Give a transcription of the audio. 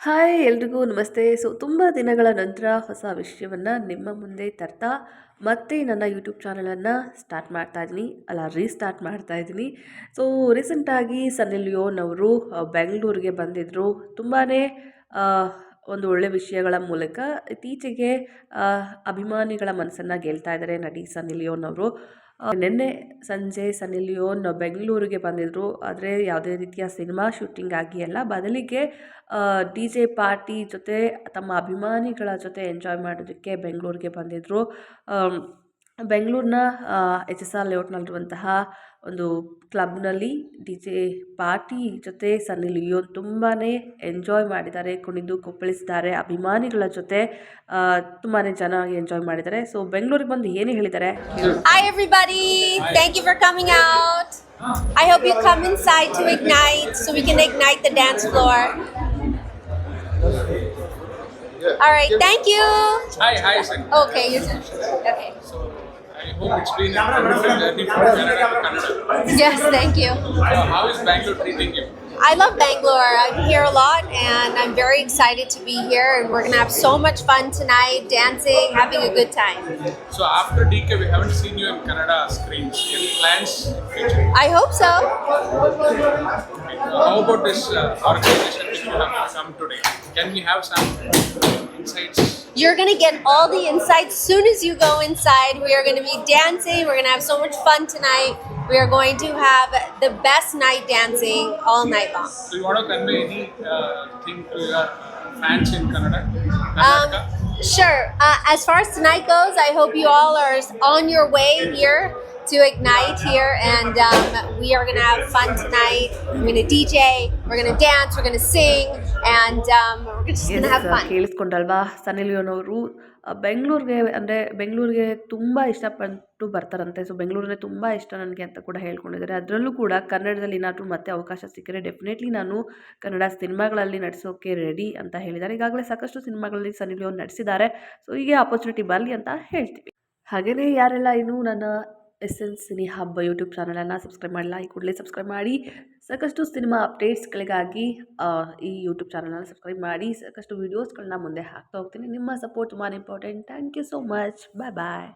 Hi ಎಲ್ರಿಗೂ ನಮಸ್ತೆ. So, ತುಂಬ ದಿನಗಳ ನಂತರ ಹೊಸ ವಿಷಯವನ್ನು ನಿಮ್ಮ ಮುಂದೆ ತರ್ತಾ ಮತ್ತೆ ನನ್ನ ಯೂಟ್ಯೂಬ್ ಚಾನಲನ್ನು ಸ್ಟಾರ್ಟ್ ಮಾಡ್ತಾ ಇದ್ದೀನಿ. ಅಲ್ಲ ರೀಸ್ಟಾರ್ಟ್ ಮಾಡ್ತಾ ಇದ್ದೀನಿ. ಸೊ ರೀಸೆಂಟಾಗಿ ಸನ್ನಿ ಲಿಯೋನ್ ಅವರು ಬೆಂಗಳೂರಿಗೆ ಬಂದಿದ್ದರು ತುಂಬಾ ಒಂದು ಒಳ್ಳೆ ವಿಷಯಗಳ ಮೂಲಕ ಇತ್ತೀಚೆಗೆ ಅಭಿಮಾನಿಗಳ ಮನಸ್ಸನ್ನು ಗೆಲ್ತಾ ಇದ್ದಾರೆ ನಟಿ ಸನ್ನಿ ಲಿಯೋನ್ ಅವರು ನಿನ್ನೆ ಸಂಜೆ ಸನ್ನಿ ಲಿಯೋನ್ ಬೆಂಗಳೂರಿಗೆ ಬಂದಿದ್ದರು ಆದರೆ ಯಾವುದೇ ರೀತಿಯ ಸಿನಿಮಾ ಶೂಟಿಂಗ್ ಆಗಿ ಅಲ್ಲ. ಬದಲಿಗೆ ಡಿ ಜೆ ಪಾರ್ಟಿ ಜೊತೆ, ತಮ್ಮ ಅಭಿಮಾನಿಗಳ ಜೊತೆ ಎಂಜಾಯ್ ಮಾಡೋದಕ್ಕೆ ಬೆಂಗಳೂರಿಗೆ ಬಂದಿದ್ದರು ಬೆಂಗಳೂರಿನ ಎಚ್ ಎಸ್ ಆರ್ ಲೇಔಟ್ನಲ್ಲಿರುವಂತಹ ಒಂದು ಕ್ಲಬ್ನಲ್ಲಿ ಡಿ ಜೆ ಪಾರ್ಟಿ ಜೊತೆ ಸನ್ನಿ ಲಿಯೋನ್ ತುಂಬಾ ಎಂಜಾಯ್ ಮಾಡಿದ್ದಾರೆ ಕುಣಿದು ಕುಪ್ಪಳಿಸಿದ್ದಾರೆ ಅಭಿಮಾನಿಗಳ ಜೊತೆ ತುಂಬಾ ಚೆನ್ನಾಗಿ ಎಂಜಾಯ್ ಮಾಡಿದ್ದಾರೆ ಸೊ ಬೆಂಗಳೂರಿಗೆ ಬಂದು ಏನು ಹೇಳಿದ್ದಾರೆ I everybody thank you for coming out I hope you come inside to ignite so we can ignite the dance floor All thank you you. Hi, hi. Okay, you're okay. So, I hope it's been a wonderful journey from Canada to Canada. Yes, thank you. So, how is Bangalore treating you? I love Bangalore. I'm here a lot and I'm very excited to be here and we're going to have so much fun tonight, dancing, having a good time. So, after DK, we haven't seen you in Canada screens. Any plans? I hope so. How about this uh, organization which you have come today? Can we have some insights? You're going to get all the insights soon as you go inside. We are going to be dancing. We're going to have so much fun tonight. We are going to have the best night dancing all night long. So, you want to convey any uh, thing to your fans in Canada? Um, sure. Uh, as far as tonight goes, I hope you all are on your way here to Ignite here, and um, we are going to have fun tonight. I'm going to DJ, we're going to dance, we're going to sing, and um, we're just going to have fun. ಕೇಳಿಸ್ಕೊಂಡಲ್ವಾ? ಸನ್ನಿ ಲಿಯೋನ್ ಅವರು ಬೆಂಗಳೂರಿಗೆ ಅಂದರೆ ಬೆಂಗಳೂರಿಗೆ ತುಂಬ ಇಷ್ಟಪಟ್ಟು ಬರ್ತಾರಂತೆ. So ಬೆಂಗಳೂರನ್ನೇ ತುಂಬ ಇಷ್ಟ ನನಗೆ ಅಂತ ಕೂಡ ಹೇಳ್ಕೊಂಡಿದ್ದಾರೆ. ಅದರಲ್ಲೂ ಕೂಡ ಕನ್ನಡದಲ್ಲಿ ಏನಾದರೂ ಮತ್ತೆ ಅವಕಾಶ ಸಿಕ್ಕರೆ ಡೆಫಿನೆಟ್ಲಿ ನಾನು ಕನ್ನಡ ಸಿನಿಮಾಗಳಲ್ಲಿ ನಡೆಸೋಕೆ ರೆಡಿ ಅಂತ ಹೇಳಿದ್ದಾರೆ. ಈಗಾಗಲೇ ಸಾಕಷ್ಟು ಸಿನಿಮಾಗಳಲ್ಲಿ ಸನ್ನಿ ಲಿಯೋನ್ ನಡೆಸಿದ್ದಾರೆ. ಸೊ ಹೀಗೆ ಆಪರ್ಚುನಿಟಿ ಬರಲಿ ಅಂತ ಹೇಳ್ತೀವಿ. ಹಾಗೆಯೇ ಯಾರೆಲ್ಲ ಇನ್ನೂ ನನ್ನ ಎಸ್ ಎನ್ ಸಿನಿ ಹಬ್ಬ ಯೂಟ್ಯೂಬ್ ಚಾನಲನ್ನು ಸಬ್ಸ್ಕ್ರೈಬ್ ಮಾಡಲ್ಲ ಈ ಕೂಡಲೇ ಸಬ್ಸ್ಕ್ರೈಬ್ ಮಾಡಿ. ಸಾಕಷ್ಟು ಸಿನಿಮಾ ಅಪ್ಡೇಟ್ಸ್ಗಳಿಗಾಗಿ ಈ ಯೂಟ್ಯೂಬ್ ಚಾನಲನ್ನು ಸಬ್ಸ್ಕ್ರೈಬ್ ಮಾಡಿ. ಸಾಕಷ್ಟು ವೀಡಿಯೋಸ್ಗಳನ್ನ ಮುಂದೆ ಹಾಕ್ತಾ ಹೋಗ್ತೀನಿ. ನಿಮ್ಮ ಸಪೋರ್ಟ್ ತುಂಬಾ important thank you so much bye bye